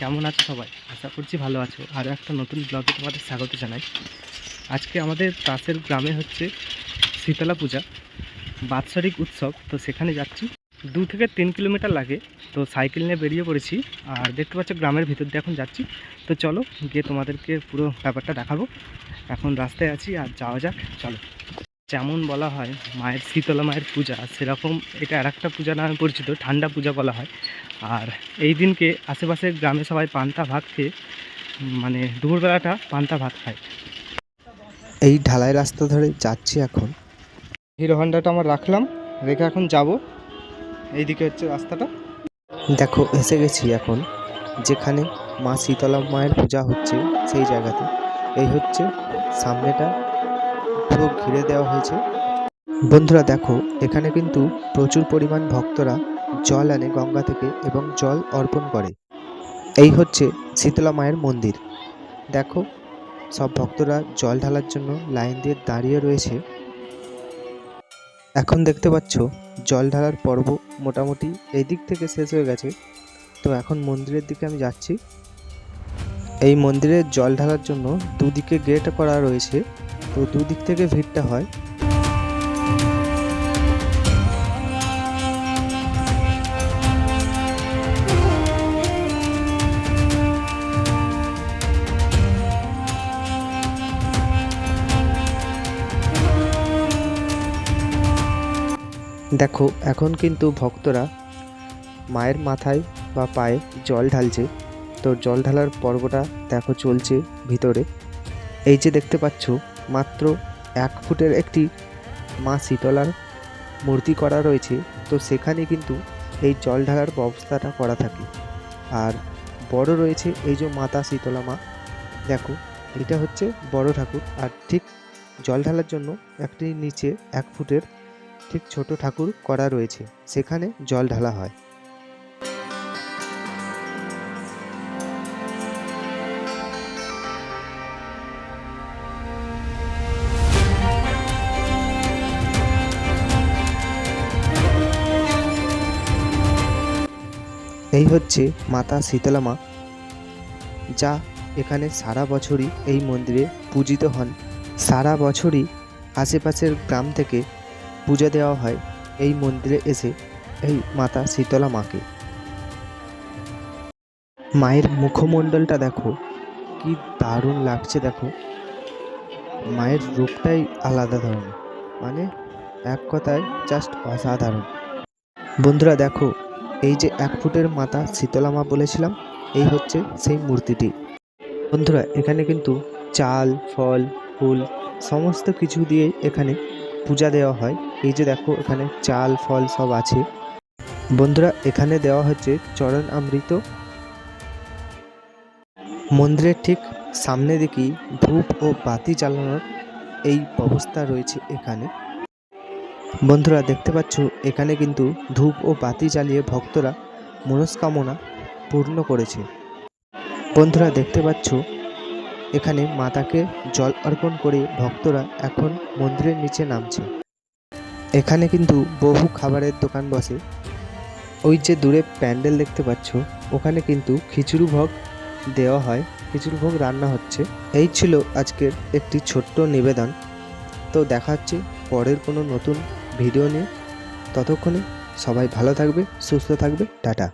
কেমন আছো সবাই? আশা করছি ভালো আছো। আরও একটা নতুন ব্লগে তোমাদের স্বাগত জানাই। আজকে আমাদের পাশের গ্রামে হচ্ছে শীতলা পূজা, বাৎসরিক উৎসব। তো সেখানে যাচ্ছি। দু থেকে তিন কিলোমিটার লাগে। তো সাইকেল নিয়ে বেরিয়ে পড়েছি। আর দেখতে পাচ্ছ গ্রামের ভিতর দিয়ে এখন যাচ্ছি। তো চলো গিয়ে তোমাদেরকে পুরো ব্যাপারটা দেখাবো। এখন রাস্তায় আছি আর যাওয়া যাক। চলো। যেমন বলা হয় মায়ের শীতলা মায়ের পূজা সেরকম এটা আর একটা পূজা নামে পরিচিত ঠান্ডা পূজা বলা হয়। আর এই দিনকে আশেপাশের গ্রামে সবাই পান্তা ভাত খেয়ে মানে দুপুরবেলাটা পান্তা ভাত খায়। এই ঢালাই রাস্তা ধরে যাচ্ছি এখন। হিরো হন্ডাটা আমার রাখলাম রেখে এখন যাব। এইদিকে হচ্ছে রাস্তাটা। দেখো এসে গেছি এখন যেখানে মা শীতলা মায়ের পূজা হচ্ছে সেই জায়গাতে। এই হচ্ছে সামনেটা পুরো ঘিরে দেওয়া হয়েছে। বন্ধুরা দেখো, এখানে কিন্তু প্রচুর পরিমাণ ভক্তরা জল আনে গঙ্গা থেকে এবং জল অর্পণ করে। এই হচ্ছে শীতলা মায়ের মন্দির। দেখো, সব ভক্তরা জল ঢালার জন্য লাইন দিয়ে দাঁড়িয়ে রয়েছে। এখন দেখতে পাচ্ছ, জল ঢালার পর্ব মোটামুটি এই দিক থেকে শেষ হয়ে গেছে। তো এখন মন্দিরের দিকে আমি যাচ্ছি। এই মন্দিরে জল ঢালার জন্য দুদিকে গেট করা রয়েছে। তো দুদিক থেকে ভিড়টা হয়। দেখো, এখন কিন্তু ভক্তরা মায়ের মাথায় বা পায়ে জল ঢালছে। তো জল ঢালার পর্বটা দেখো চলছে ভিতরে। এই যে দেখতে পাচ্ছ, মাত্র এক ফুটের একটি মা শীতলার মূর্তি করা রয়েছে। তো সেখানে কিন্তু এই জল ঢালার ব্যবস্থাটা করা থাকে। আর বড় রয়েছে এই যে মাতা শীতলা মা। দেখো, এটা হচ্ছে বড় ঠাকুর। আর ঠিক জল ঢালার জন্য একটি নিচে এক ফুটের ঠিক ছোট ঠাকুর করা রয়েছে। সেখানে জল ঢালা হয়। এই হচ্ছে মাতা শীতলা মা, যা এখানে সারা বছরই এই মন্দিরে পূজিত হন। সারা বছরই আশেপাশের গ্রাম থেকে পূজা দেওয়া হয় এই মন্দিরে এসে এই মাতা শীতলা মাকে। মায়ের মুখমণ্ডলটা দেখো, কি দারুণ লাগছে দেখো। মায়ের রূপটাই আলাদা ধরনের মানে এক কথায় জাস্ট অসাধারণ। বন্ধুরা দেখো এই যে এক ফুটের মাতা শীতলা মা বলেছিলাম, এই হচ্ছে সেই মূর্তিটি। বন্ধুরা, এখানে কিন্তু চাল, ফল, ফুল সমস্ত কিছু দিয়ে এখানে পূজা দেওয়া হয়। এই যে দেখো, এখানে চাল, ফল সব আছে। বন্ধুরা, এখানে দেওয়া হচ্ছে চরণ আমৃত মন্দিরের ঠিক সামনে দিকেই ধূপ ও বাতি জ্বালানোর এই ব্যবস্থা রয়েছে এখানে। বন্ধুরা, দেখতে পাচ্ছ, এখানে কিন্তু ধূপ ও বাতি জ্বালিয়ে ভক্তরা মনস্কামনা পূর্ণ করেছে। বন্ধুরা, দেখতে পাচ্ছ, এখানে মাতাকে জল অর্পণ করে ভক্তরা এখন মন্দিরের নিচে নামছে। এখানে কিন্তু বহু খাবারের দোকান বসে। ওই যে দূরে প্যান্ডেল দেখতে পাচ্ছ, ওখানে কিন্তু খিচুড়ি ভোগ দেওয়া হয়, খিচুড়ি ভোগ রান্না হচ্ছে। এই ছিল আজকের একটি ছোট্ট নিবেদন। তো দেখা হচ্ছে পরের কোনো নতুন ভিডিও নিয়ে। ততক্ষণে সবাই ভালো থাকবে সুস্থ থাকবে টাটা।